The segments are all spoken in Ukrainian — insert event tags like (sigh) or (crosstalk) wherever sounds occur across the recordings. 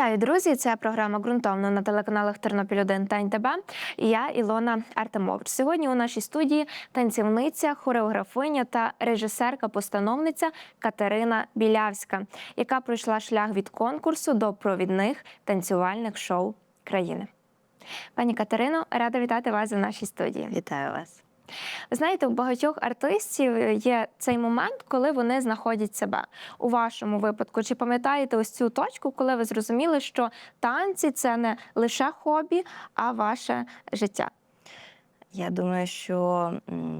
Вітаю, друзі! Це програма ґрунтовно на телеканалах Тернопіль 1 та НТБ. І я Ілона Артемович. Сьогодні у нашій студії танцівниця, хореографиня та режисерка-постановниця Катерина Білявська, яка пройшла шлях від конкурсу до провідних танцювальних шоу країни. Пані Катерино, рада вітати вас у нашій студії. Вітаю вас. Ви знаєте, у багатьох артистів є цей момент, коли вони знаходять себе. У вашому випадку, чи пам'ятаєте ось цю точку, коли ви зрозуміли, що танці це не лише хобі, а ваше життя? Я думаю, що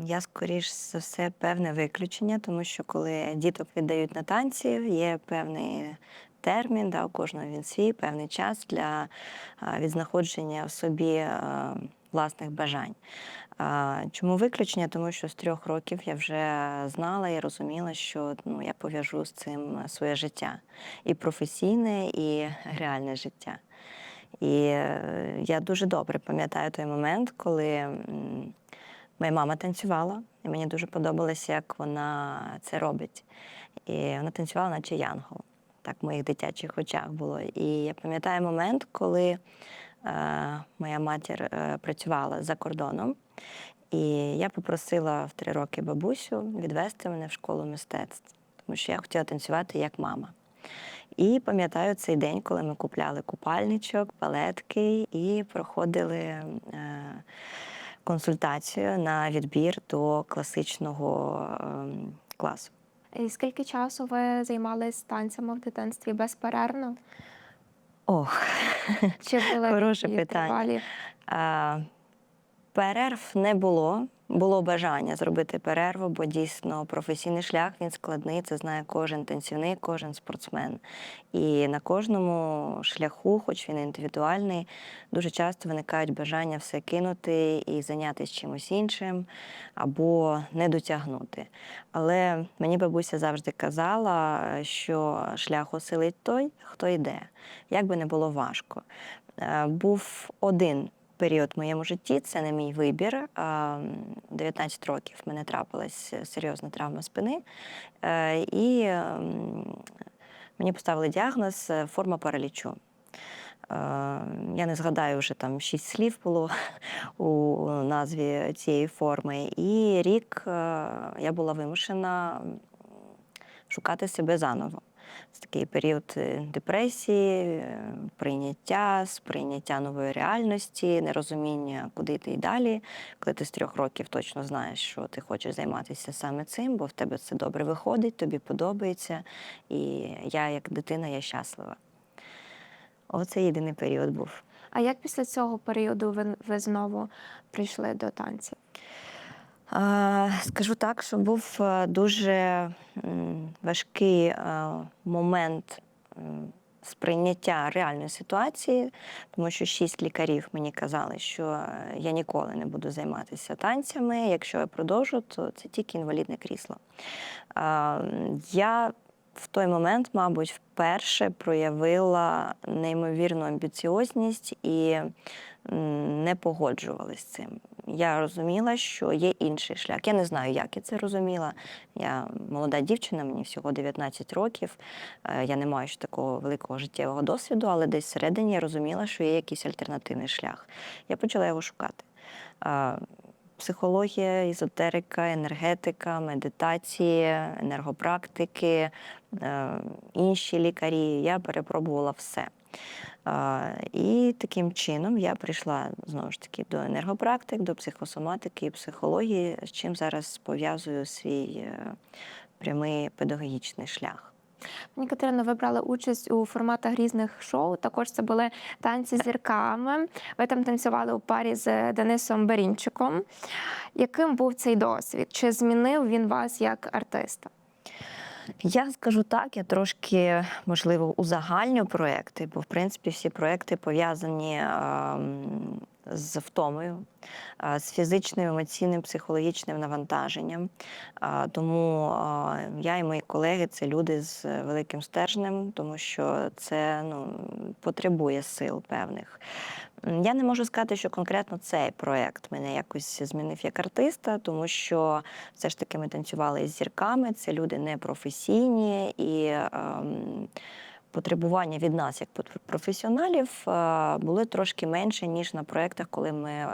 я скоріш за все певне виключення, тому що коли діток віддають на танці, є певний термін, да, у кожного він свій, певний час для відзнаходження в собі власних бажань. Чому виключення? Тому що з трьох років я вже знала і розуміла, що ну, я пов'яжу з цим своє життя і професійне, і реальне життя. І е, я дуже добре пам'ятаю той момент, коли моя мама танцювала, і мені дуже подобалося, як вона це робить. І вона танцювала, наче янгол. Так в моїх дитячих очах було. І я пам'ятаю момент, коли е, моя матір е, працювала за кордоном, і я попросила в три роки бабусю відвести мене в школу мистецтв, тому що я хотіла танцювати як мама. І пам'ятаю цей день, коли ми купляли купальничок, палетки і проходили е, консультацію на відбір до класичного ем, класу. І скільки часу ви займалися танцями в дитинстві безперервно? Ох, Чи були (laughs) Хороше питання. Перерв не було. Було бажання зробити перерву, бо дійсно професійний шлях він складний. Це знає кожен танцівник, кожен спортсмен. І на кожному шляху, хоч він індивідуальний, дуже часто виникають бажання все кинути і зайнятися чимось іншим або не дотягнути. Але мені бабуся завжди казала, що шлях осилить той, хто йде, як би не було важко. Е, Був один період в моєму житті, це не мій вибір. 19 років в мене трапилась серйозна травма спини. Е, І ем, мені поставили діагноз е, форма паралічу. Е, Я не згадаю, вже там шість слів було (laughs) у назві цієї форми. І рік е, я була вимушена шукати себе заново. Це такий період е, депресії, е, прийняття, сприйняття нової реальності, нерозуміння, куди йти й далі. Коли ти з трьох років точно знаєш, що ти хочеш займатися саме цим, бо в тебе це добре виходить, тобі подобається. І я, як дитина, я щаслива. Оце єдиний період був. А як після цього періоду ви, ви знову прийшли до танців? Скажу так, що був е, дуже важкий е, момент сприйняття реальної ситуації, тому що шість лікарів мені казали, що е, я ніколи не буду займатися танцями. Якщо я продовжу, то це тільки інвалідне крісло. Я в той момент, мабуть, вперше проявила неймовірну амбіціозність і не погоджувалась з цим. Я розуміла, що є інший шлях. Я не знаю, як я це розуміла. Я молода дівчина, мені всього 19 років. Е, Я не маю ще такого великого життєвого досвіду, але десь всередині я розуміла, що є якийсь альтернативний шлях. Я почала його шукати. Психологія, езотерика, енергетика, медитації, енергопрактики, е, інші лікарі. Я перепробувала все. І таким чином я прийшла знову ж таки до енергопрактик, до психосоматики і психології, з чим зараз пов'язую свій е, прямий педагогічний шлях. Пані Катерино, ви брали участь у форматах різних шоу. Також це були танці з зірками. Ви там танцювали у парі з Денисом Берінчиком. Яким був цей досвід? Чи змінив він вас як артиста? Я скажу так, я трошки можливо узагальню проекти, бо в принципі всі проекти пов'язані ем, з втомою, з фізичним, емоційним, психологічним навантаженням. Тому я і мої колеги це люди з великим стержнем, тому що це ну, потребує сил певних. Я не можу сказати, що конкретно цей проект мене якось змінив як артиста, тому що все ж таки ми танцювали із зірками, це люди непрофесійні і. ем, потребування від нас, як професіоналів, е, були трошки менше, ніж на проєктах, коли ми е,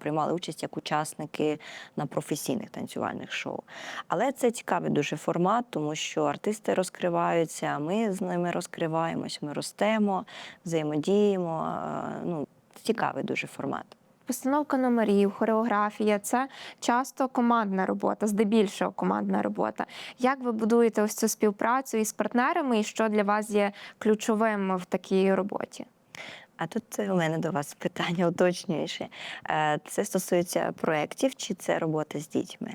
приймали участь як учасники на професійних танцювальних шоу. Але це цікавий дуже формат, тому що артисти розкриваються, ми з ними розкриваємось, ми ростемо, взаємодіємо. е, Ну, цікавий дуже формат. Постановка номерів, хореографія це часто командна робота, здебільшого командна робота. Як ви будуєте ось цю співпрацю із партнерами, і що для вас є ключовим в такій роботі? А тут у мене до вас питання уточнююче. Е, Це стосується проєктів чи це робота з дітьми?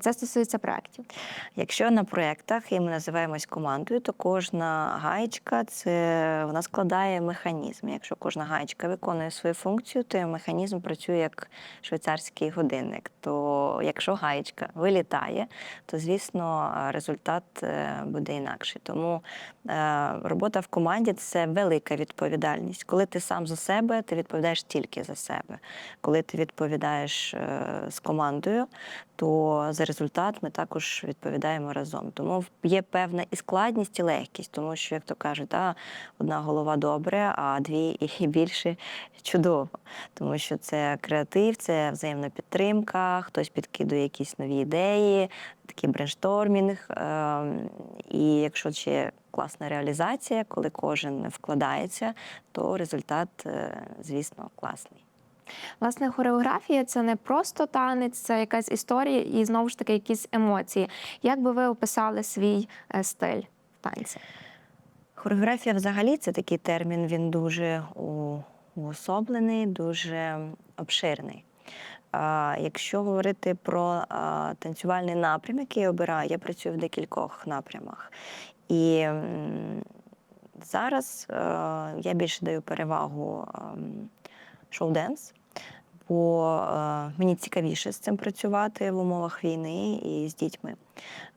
Це стосується проєктів. Якщо на проєктах і ми називаємось командою, то кожна гаєчка це вона складає механізм. Якщо кожна гаєчка виконує свою функцію, то механізм працює як швейцарський годинник. То якщо гаєчка вилітає, то звісно результат е, буде інакший. Тому е, робота в команді це велика відповідальність. Коли ти сам за себе, ти відповідаєш тільки за себе. Коли ти відповідаєш е, з командою, то за результат ми також відповідаємо разом. Тому є певна і складність, і легкість, тому що, як то кажуть, а, одна голова добре, а дві і (laughs) більше чудово. Тому що це креатив, це взаємна підтримка, хтось підкидує якісь нові ідеї, такий брейнштормінг. Е, І якщо ще класна реалізація, коли кожен вкладається, то результат, е, звісно, класний. Власне, хореографія це не просто танець, це якась історія і знову ж таки якісь емоції. Як би ви описали свій е, стиль в танці? Хореографія взагалі це такий термін, він дуже уособлений, дуже обширний. Якщо говорити про танцювальний напрям, який я обираю, я працюю в декількох напрямах. І зараз е, я більше даю перевагу ем, шоу-денс, бо е, мені цікавіше з цим працювати в умовах війни і з дітьми.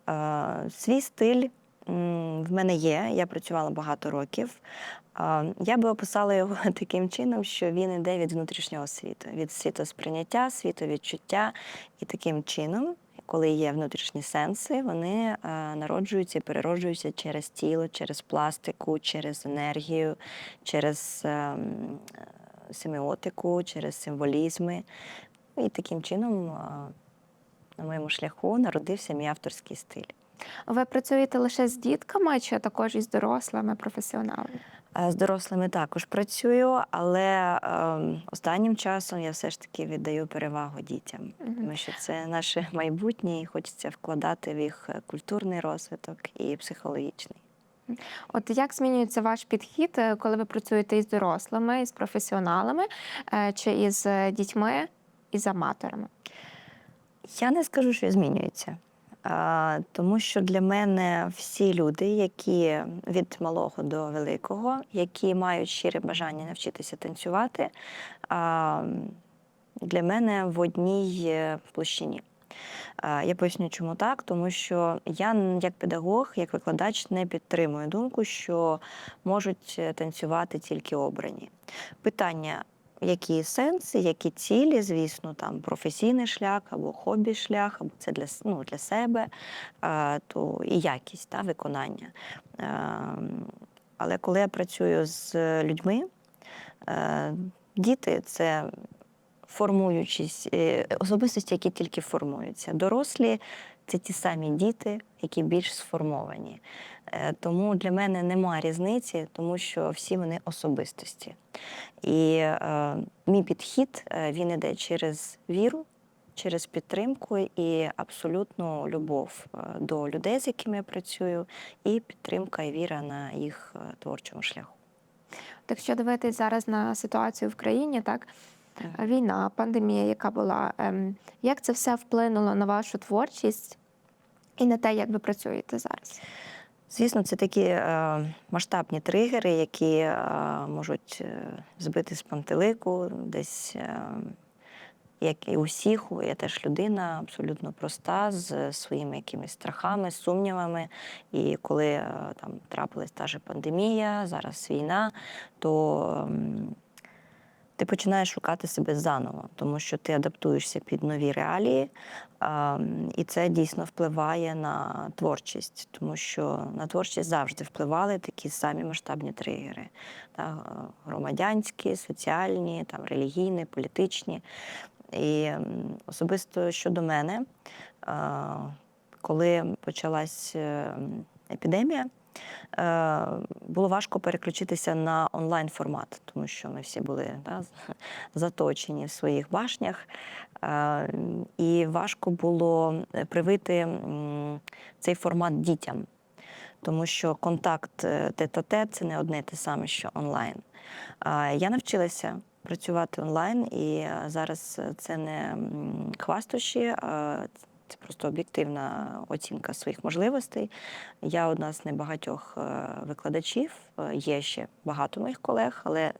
Е, Свій стиль м, в мене є, я працювала багато років. А, Я би описала його (laughs) таким чином, що він іде від внутрішнього світу, від світосприйняття, світовідчуття. І таким чином, коли є внутрішні сенси, вони е, народжуються і перероджуються через тіло, через пластику, через енергію, через е, е, семіотику, через символізми. І таким чином е, на моєму шляху народився мій авторський стиль. Ви працюєте лише з дітками чи також із дорослими професіоналами? Е, З дорослими також працюю, але ем, останнім часом я все ж таки віддаю перевагу дітям, тому що це наше майбутнє, і хочеться вкладати в їх е, культурний розвиток і психологічний. От як змінюється ваш підхід, е, коли ви працюєте із дорослими, із професіоналами е, чи із е, дітьми, із аматорами? Я не скажу, що змінюється. Тому що для мене всі люди, які від малого до великого, які мають щире бажання навчитися танцювати, для мене в одній площині. А, Я поясню, чому так, тому що я як педагог, як викладач не підтримую думку, що можуть е, танцювати тільки обрані. Питання які сенси, які цілі, звісно, там професійний шлях або хобі шлях, або це для, ну, для себе, е, то і якість та, виконання. Е, Але коли я працюю з людьми, е, діти це формуючість е, особистості, які тільки формуються. Дорослі це ті самі діти, які більш сформовані. Е, Тому для мене немає різниці, тому що всі вони особистості. І е, мій підхід е, він іде через віру, через підтримку і абсолютну любов до людей, з якими я працюю, і підтримка і віра на їх творчому шляху. Так якщо дивитись зараз на ситуацію в країні, так війна, пандемія, яка була, ем, як це все вплинуло на вашу творчість і на те, як ви працюєте зараз? Звісно, це такі е, масштабні тригери, які е, можуть е, збити з пантелику, десь, як і усіх, я теж людина абсолютно проста, з своїми якимись страхами, сумнівами. І коли там трапилась та же пандемія, зараз війна, то ти починаєш шукати себе заново, тому що ти адаптуєшся під нові реалії, і це дійсно впливає на творчість, тому що на творчість завжди впливали такі самі масштабні тригери: громадянські, соціальні, там, релігійні, політичні. І особисто щодо мене, коли почалась е, епідемія, було важко переключитися на онлайн формат, тому що ми всі були да, заточені в своїх башнях. Е, І важко було е, привити цей формат дітям, тому що контакт е, тет-а-тет – це не одне те саме, що онлайн. Я навчилася працювати онлайн, і е, зараз це не хвастощі, це просто об'єктивна оцінка своїх можливостей. Я одна з небагатьох е, викладачів. Е, Є ще багато моїх колег, але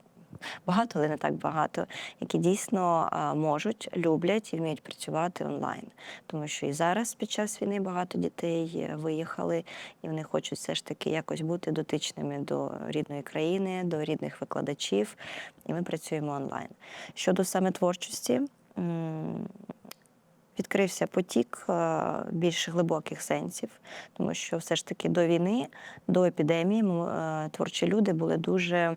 багато, але не так багато, які дійсно е, можуть, люблять і вміють працювати онлайн. Тому що і зараз під час війни багато дітей виїхали, і вони хочуть все ж таки якось бути дотичними до рідної країни, до рідних викладачів, і ми працюємо онлайн. Щодо саме творчості. Відкрився потік е, більш глибоких сенсів, тому що все ж таки до війни, до епідемії е, творчі люди були дуже,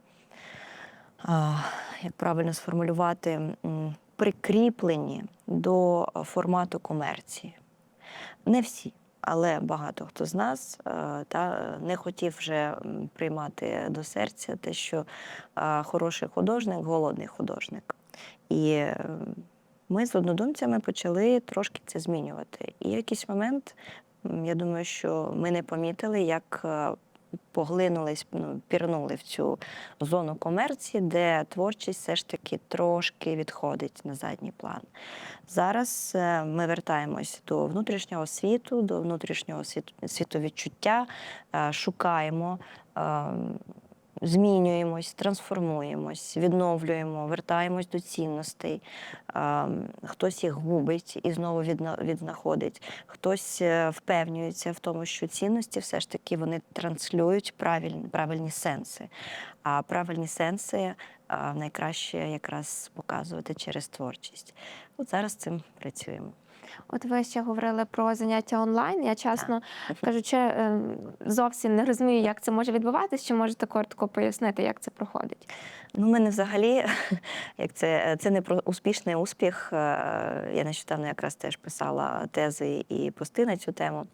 як правильно сформулювати, прикріплені до формату комерції. Не всі, але багато хто з нас е, та не хотів вже приймати до серця те, що е, хороший художник голодний художник. І е, ми з однодумцями почали трошки це змінювати. І якийсь момент, я думаю, що ми не помітили, як е, поглинулись, ну, пірнули в цю зону комерції, де творчість все ж таки трошки відходить на задній план. Зараз е, ми вертаємось до внутрішнього світу, до внутрішнього світ- світовідчуття, е, шукаємо. Змінюємось, трансформуємось, відновлюємо, вертаємось до цінностей. Хтось їх губить і знову віднаходить. Хтось е, впевнюється в тому, що цінності все ж таки вони транслюють правильні, правильні сенси. А правильні сенси найкраще якраз показувати через творчість. От зараз цим працюємо. От ви ще говорили про заняття онлайн. Я чесно кажучи, е, зовсім не розумію, як це може відбуватися. Чи можете коротко пояснити, як це проходить? Ну, мене взагалі, (laughs) як це, це не про успішний успіх. Е, Я нещодавно якраз теж писала тези і пости на цю тему.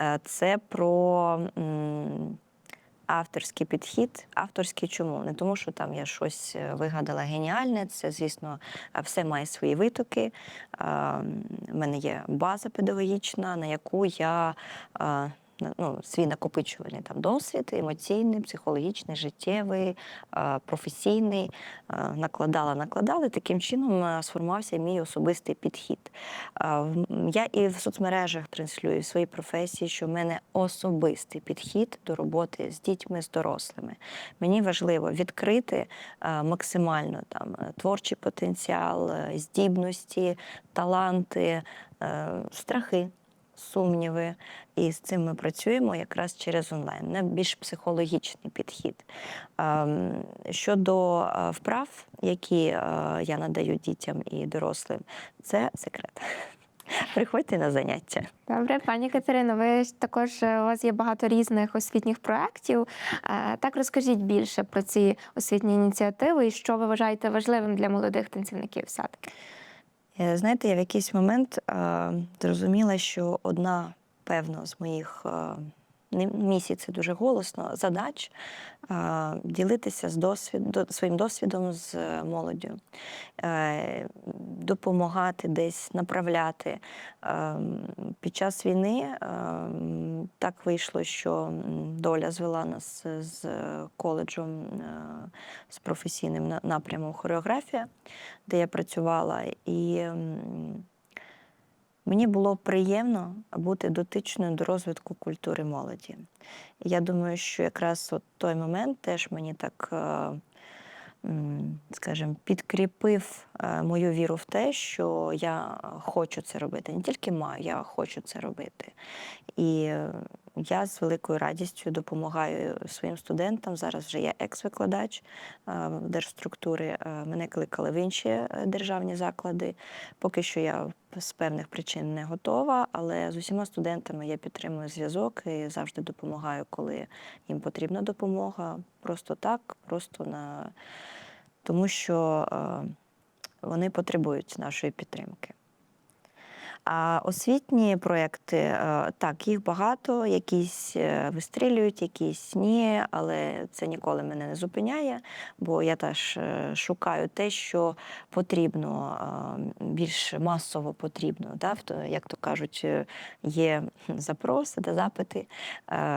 Е, Це про авторський підхід. Авторський чому? Не тому, що там я щось е, вигадала геніальне. Це, звісно, е, все має свої витоки. У мене є база педагогічна, на яку я. Ну, свій накопичувальний там досвід, емоційний, психологічний, життєвий, професійний, накладала, накладала. і Таким чином сформувався мій особистий підхід. Я і в соцмережах транслюю в своїй професії, що в мене особистий підхід до роботи з дітьми, з дорослими. Мені важливо відкрити максимально там е, творчий потенціал, е, здібності, таланти, е, страхи. Сумніви, і з цим ми працюємо якраз через онлайн, не більш психологічний підхід. Ем, Щодо е, вправ, які е, я надаю дітям і дорослим, це секрет. (laughs) Приходьте на заняття. Добре, пані Катерино, ви також е, у вас є багато різних освітніх проєктів. Так розкажіть більше про ці освітні ініціативи і що ви вважаєте важливим для молодих танцівників все-таки. Е, Знаєте, я в якийсь момент зрозуміла, що одна, певно, з моїх не- місій це дуже голосно, задач ділитися з досвід, до- своїм досвідом з е, молоддю, е, допомагати десь направляти. Е, Під час війни так вийшло, що доля звела нас з коледжем з професійним на- напрямом хореографія, де я працювала, і мені було приємно бути дотичною до розвитку культури молоді. Я думаю, що якраз от той момент теж мені так, е, скажімо, підкріпив е, мою віру в те, що я хочу це робити. Не тільки маю, я хочу це робити. І е, я з великою радістю допомагаю своїм студентам. Зараз вже я екс-викладач держструктури. Е, Мене кликали в інші е, державні заклади. Поки що я з певних причин не готова, але з усіма студентами я підтримую зв'язок і завжди допомагаю, коли їм потрібна допомога. Просто так, просто на тому що е, вони потребують нашої підтримки. А освітні проекти, е, так, їх багато, якісь е, вистрілюють, якісь ні, але це ніколи мене не зупиняє, бо я теж е, шукаю те, що потрібно, більш масово потрібно. Да? Як то кажуть, є запроси, да, запити,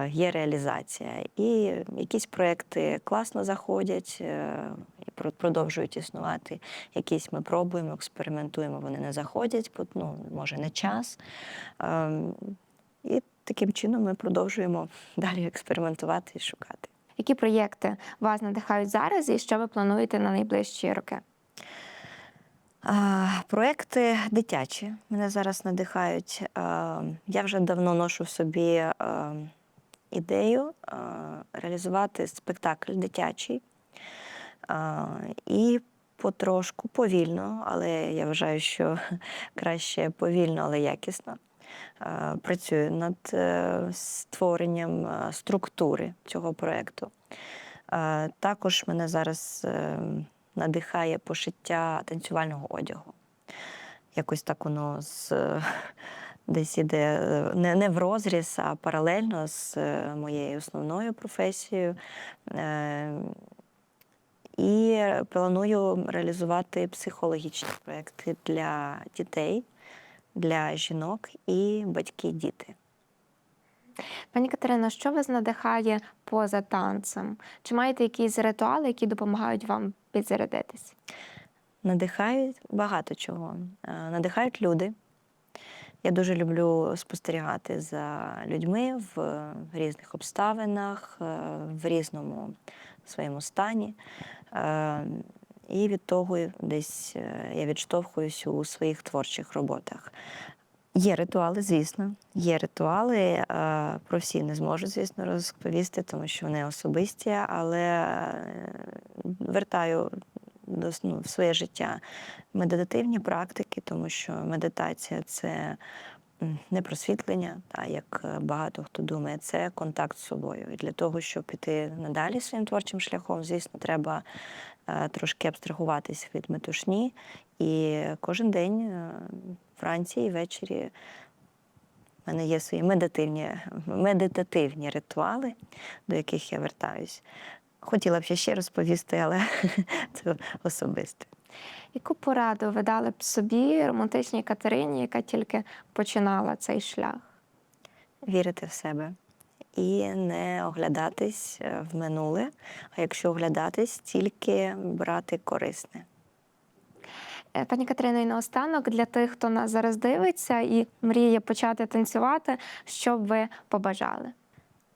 є реалізація. І якісь проекти класно заходять і продовжують існувати. Якісь ми пробуємо, експериментуємо, вони не заходять, ну, може не час. Ем, І таким чином ми продовжуємо далі експериментувати і шукати. Які проєкти вас надихають зараз і що ви плануєте на найближчі роки? Проекти дитячі мене зараз надихають. Я вже давно ношу в собі ідею реалізувати спектакль дитячий. І потрошку, повільно, але я вважаю, що (laughs) краще повільно, але якісно. Працюю над е, створенням е, структури цього проєкту. Е, Також мене зараз е, надихає пошиття танцювального одягу. Якось так воно з, е, (laughs) десь іде е, не, не в розріз, а паралельно з е, моєю основною професією. Е, І планую реалізувати психологічні проекти для дітей, для жінок і батьки-діти. Пані Катерино, що вас надихає поза танцем? Чи маєте якісь ритуали, які допомагають вам підзарядитись? Надихають багато чого. Е, Надихають люди. Я дуже люблю спостерігати за людьми в різних обставинах, е, в різному своєму стані. Е, І від того десь е, я відштовхуюсь у своїх творчих роботах. Є ритуали, звісно. Є ритуали. е, Про всі не зможу, звісно, розповісти, тому що вони особисті, але вертаю до ну, в своє життя медитативні практики, тому що медитація це не просвітлення, та як е, багато хто думає, це контакт з собою. І для того, щоб піти надалі своїм творчим шляхом, звісно, треба е, трошки абстрагуватись від метушні. І кожен день е, вранці і ввечері в мене є свої медитативні, медитативні ритуали, до яких я вертаюсь. Хотіла б ще розповісти, але (laughs) це особисте. Яку пораду ви дали б собі романтичній Катерині, яка тільки починала цей шлях? Вірити в себе і не оглядатись е, в минуле, а якщо оглядатись, тільки брати корисне. Е, Пані Катерино, і наостанок для тих, хто нас зараз дивиться і мріє почати танцювати, що б ви побажали?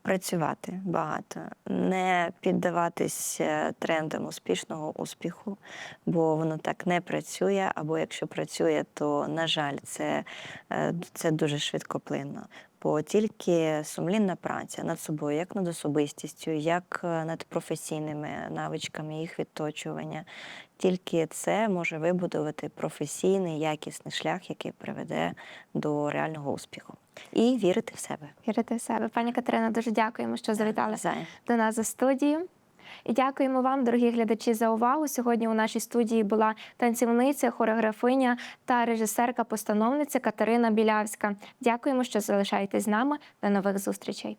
Працювати багато, не піддаватись е, трендам успішного успіху, бо воно так не працює. Або якщо працює, то на жаль, це, е, це дуже швидкоплинно. Бо тільки сумлінна праця над собою, як над особистістю, як е, над професійними навичками їх відточування, тільки це може вибудувати професійний якісний шлях, який приведе до реального успіху. І вірити в себе. Вірити в себе. Пані Катерина, дуже дякуємо, що завітали Зай. до нас за студію. І дякуємо вам, дорогі глядачі, за увагу. Сьогодні у нашій студії була танцівниця, хореографиня та режисерка-постановниця Катерина Білявська. Дякуємо, що залишаєтесь з нами. До нових зустрічей.